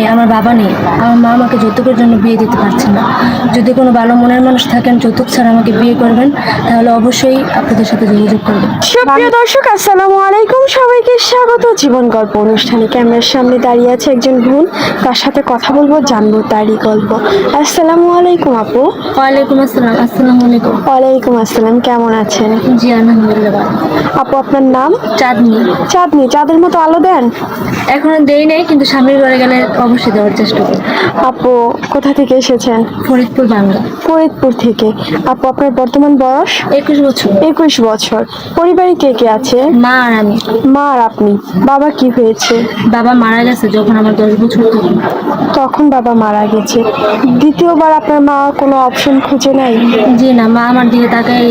Yeah. আমার বাবা নেই আমার মা আমাকে যৌতুকের জন্য বিয়ে দিতে পারছে না। যদি কোনো ভালো মনের মানুষ থাকেন যৌতুক ছাড়া আমাকে বিয়ে করবেন তাহলে অবশ্যই আপনাদের সাথে যোগাযোগ করবেন সুপ্রিয় দর্শক আসসালামু আলাইকুম। সবাইকে স্বাগত। জীবন গল্প অনুষ্ঠানে ক্যামেরার সামনে দাঁড়িয়ে আছে একজন বোন তার সাথে কথা বলব জানব তারই গল্প। আসসালামু আলাইকুম আপু। ওয়ালাইকুম আসসালাম আসসালামু আলাইকুম। ওয়ালাইকুম আসসালাম কেমন আছেন? জি আলহামদুলিল্লাহ আপু আপনার নাম? চাঁদনি। চাঁদনি চাঁদের মতো আলো দেন? এখনও দেই নাই কিন্তু স্বামীর ঘরে গেলে অবশ্যই দেওয়ার চেষ্টা করব আপু কোথা থেকে এসেছেন? ফরিদপুর বাংলা। ফরিদপুর থেকে। আপু আপনার বর্তমান বয়স? একুশ বছর। একুশ বছর। পরিবারে কে কে আছে? মা আর আমি। মা আর আপনি। বাবা কি হয়েছে? বাবা মারা গেছে যখন আমার দশ বছর তখন। তখন বাবা মারা গেছে। দ্বিতীয়বার আপনার মা কোনো অপশন খুঁজে নাই? জি না মা আমার দিকে তাকাই